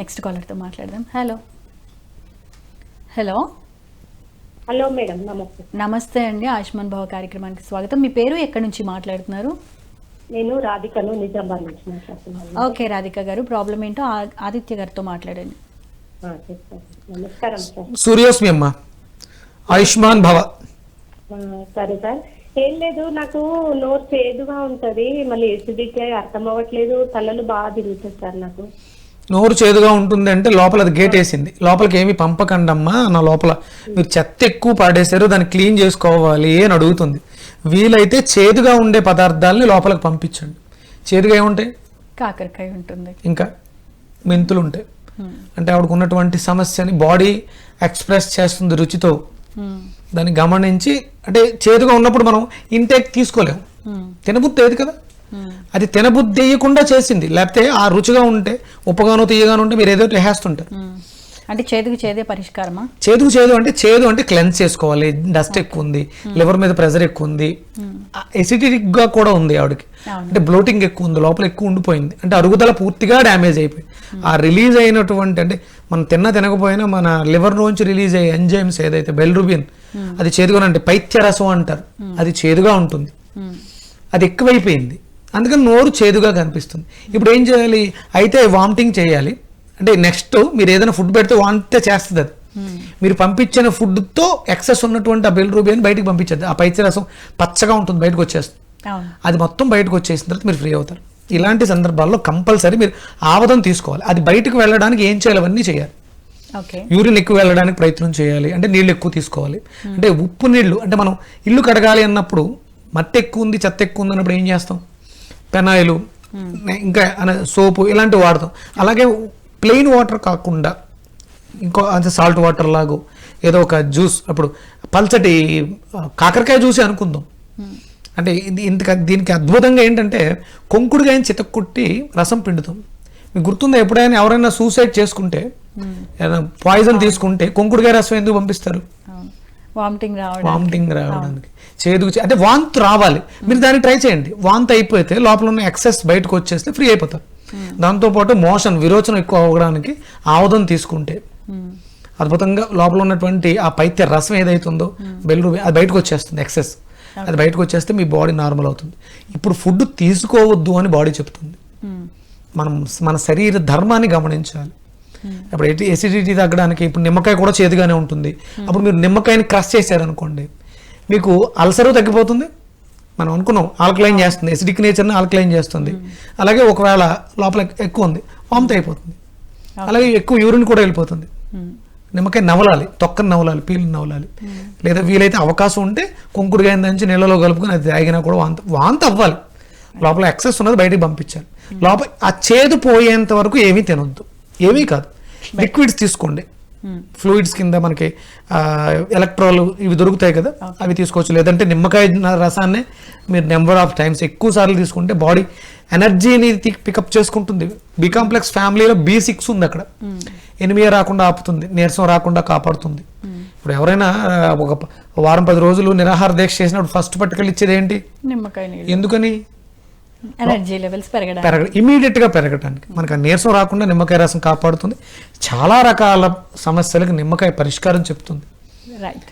Next కాలర్తో మాట్లాడదాం. Hello hello hello madam నమస్తే నమస్తే అండి. ఆయుష్మాన్ భవ కార్యక్రమానికి స్వాగతం. మీ పేరు ఎక్కడి నుంచి మాట్లాడుతున్నారు? నేను రాధికను నిజామాబాద్ నుంచి మాట్లాడుతున్నాను. ఓకే రాధిక గారు. ప్రాబ్లం ఏంటో ఆదిత్య గారితో మాట్లాడండి. నమస్కారం సార్ సూర్యోస్మి అమ్మ. ఆయుష్మాన్ భవ. సరే సార్ ఏం లేదు నాకు నోరు చేదుగా ఉంటది. మళ్ళీ ఎసిడిటీ అర్థం అవ్వట్లేదు. తలలు బాగా తిరుగుతుంది సార్ నాకు. నోరు చేదుగా ఉంటుంది అంటే లోపల అది గేట్ వేసింది. లోపలికి ఏమి పంపకండమ్మా నా లోపల. మీరు చెత్త ఎక్కువ పాడేశారు దాన్ని క్లీన్ చేసుకోవాలి అని అడుగుతుంది. వీలైతే చేదుగా ఉండే పదార్థాలని లోపలికి పంపించండి. చేదుగా ఏముంటాయి? కాకరకాయ ఉంటుంది. ఇంకా మెంతులు ఉంటాయి అంటే ఆవిడకు ఉన్నటువంటి సమస్యని బాడీ ఎక్స్ప్రెస్ చేస్తుంది రుచితో. దాన్ని గమనించి అంటే చేదుగా ఉన్నప్పుడు మనం ఇంటేక్ తీసుకోలేము. తినబుద్ధి ఏది కదా. అది తినబుద్ధి వేయకుండా చేసింది. లేకపోతే ఆ రుచిగా ఉంటే ఉప్పగానో తీయగానో ఉంటే మీరు ఏదో వేస్తుంటారు. మ్మ్. అంటే చేదుకు చేదే పరిష్కారమా? చేదు చేదు అంటే చేదు అంటే క్లెన్స్ చేసుకోవాలి. డస్ట్ ఎక్కువ ఉంది లివర్ మీద ప్రెషర్ ఎక్కువ ఉంది గా కూడా ఉంది ఆవిడకి. అంటే బ్లోటింగ్ ఎక్కువ ఉంది లోపల ఎక్కువ ఉండిపోయింది. అంటే అరుగుదల పూర్తిగా డ్యామేజ్ అయిపోయింది. ఆ రిలీజ్ అయినటువంటి అంటే మనం తిన్నా తినకపోయినా మన లివర్ నుంచి రిలీజ్ అయ్యే ఎంజైమ్స్ ఏదైతే బెల్రుబిన్ అది చేదుగా అంటే పైత్యరసం అంటారు. అది చేదుగా ఉంటుంది. అది ఎక్కువైపోయింది. అందుకని నోరు చేదుగా కనిపిస్తుంది. ఇప్పుడు ఏం చేయాలి? అయితే వామిటింగ్ చేయాలి. అంటే నెక్స్ట్ మీరు ఏదైనా ఫుడ్ పెడితే వాంతే చేస్తుంది అది. మీరు పంపించిన ఫుడ్తో ఎక్సెస్ ఉన్నటువంటి ఆ బెల్రూబియన్ బయటికి పంపించద్దు ఆ పైచ రసం పచ్చగా ఉంటుంది బయటకు వచ్చేస్తుంది. అది మొత్తం బయటకు వచ్చేసిన తర్వాత మీరు ఫ్రీ అవుతారు. ఇలాంటి సందర్భాల్లో కంపల్సరీ మీరు ఆవదం తీసుకోవాలి. అది బయటకు వెళ్ళడానికి ఏం చేయాలి? అవన్నీ చేయాలి. యూరిన్ ఎక్కువ వెళ్ళడానికి ప్రయత్నం చేయాలి. అంటే నీళ్ళు ఎక్కువ తీసుకోవాలి. అంటే ఉప్పు నీళ్ళు అంటే మనం ఇల్లు కడగాలి అన్నప్పుడు మట్టి ఎక్కువ ఉంది చెత్త ఎక్కువ ఉంది అన్నప్పుడు ఏం చేస్తాం? పెనాయిలు ఇంకా సోపు ఇలాంటివి వాడతాం. అలాగే ప్లెయిన్ వాటర్ కాకుండా ఇంకో అంటే సాల్ట్ వాటర్ లాగో ఏదో ఒక జ్యూస్ అప్పుడు పల్చటి కాకరకాయ జ్యూస్ అనుకుందాం. అంటే ఇది ఇంత దీనికి అద్భుతంగా ఏంటంటే కొంకుడుగాయని చితక్కొట్టి రసం పిండుతాం. మీకు గుర్తుందా? ఎప్పుడైనా ఎవరైనా సూసైడ్ చేసుకుంటే పాయిజన్ తీసుకుంటే కొంకుడుగాయ రసం ఎందుకు పంపిస్తారు? వామిటింగ్ రావడం వామిటింగ్ రావడానికి. చేదుకు చే- అంటే వాంత్ రావాలి. మీరు దాన్ని ట్రై చేయండి. వాంత్ అయిపోతే లోపల ఉన్న ఎక్సెస్ బయటకు వచ్చేస్తే ఫ్రీ అయిపోతారు. దాంతోపాటు మోషన్ విరోచనం ఎక్కువ అవ్వడానికి ఆముదం తీసుకుంటే. అద్భుతంగా లోపల ఉన్నటువంటి ఆ పైత్య రసం ఏదైతుందో బెల్లు అది బయటకు వచ్చేస్తుంది ఎక్సెస్. అది బయటకు వచ్చేస్తే మీ బాడీ నార్మల్ అవుతుంది. ఇప్పుడు ఫుడ్ తీసుకోవద్దు అని బాడీ చెప్తుంది. మనం మన శరీర ధర్మాన్ని గమనించాలి. ఇప్పుడు ఎటి ఎసిడిటీ తగ్గడానికి ఇప్పుడు నిమ్మకాయ కూడా చేదుగానే ఉంటుంది. అప్పుడు మీరు నిమ్మకాయని క్రష్ చేశారనుకోండి మీకు అల్సరు తగ్గిపోతుంది? మనం అనుకున్నాం ఆల్కలైన్ చేస్తుంది ఎసిడిక్ నేచర్ని ఆల్కలైన్ చేస్తుంది. అలాగే ఒకవేళ లోపల ఎక్కువ ఉంది వామిట్ అయిపోతుంది. అలాగే ఎక్కువ యూరిన్ కూడా వెళ్ళిపోతుంది. మ్మ్. నిమ్మకాయ నవలాలి తొక్కని నవలాలి పీలు నవలాలి. లేదా వీలైతే అవకాశం ఉంటే కుంకుడుగాయ దంచి నీళ్ళలో కలుపుకొని అది తాగినా కూడా వాంత వాంత అవ్వాలి. లోపల ఎక్సెస్ ఉన్నది బయటికి పంపించాలి. లోపల ఆ చేదు పోయేంత వరకు ఏమీ తినొద్దు. ఏమీ కాదు. లిక్విడ్స్ తీసుకోండి. ఫ్లూయిడ్స్ కింద మనకి ఎలక్ట్రాల్ ఇవి దొరుకుతాయి కదా అవి తీసుకోవచ్చు. లేదంటే నిమ్మకాయ రసాన్నే మీరు నెంబర్ ఆఫ్ టైమ్స్ ఎక్కువ సార్లు తీసుకుంటే బాడీ ఎనర్జీని పికప్ చేసుకుంటుంది. బి కాంప్లెక్స్ ఫ్యామిలీలో బి సిక్స్ ఉంది అక్కడ. ఎనిమిది రాకుండా ఆపుతుంది. నీరసం రాకుండా కాపాడుతుంది. ఇప్పుడు ఎవరైనా ఒక వారం పది రోజులు నిరాహార దీక్ష చేసినప్పుడు ఫస్ట్ పట్టుకెళ్ళి ఇచ్చేది ఏంటి? నిమ్మకాయ ఎందుకని? ఎనర్జీ లెవెల్స్ పెరగడానికి. పెరగ ఇమీడియట్గా పెరగటానికి. మనకు నీరసం రాకుండా నిమ్మకాయ రసం కాపాడుతుంది. చాలా రకాల సమస్యలకు నిమ్మకాయ పరిష్కారం చెప్తుంది. రైట్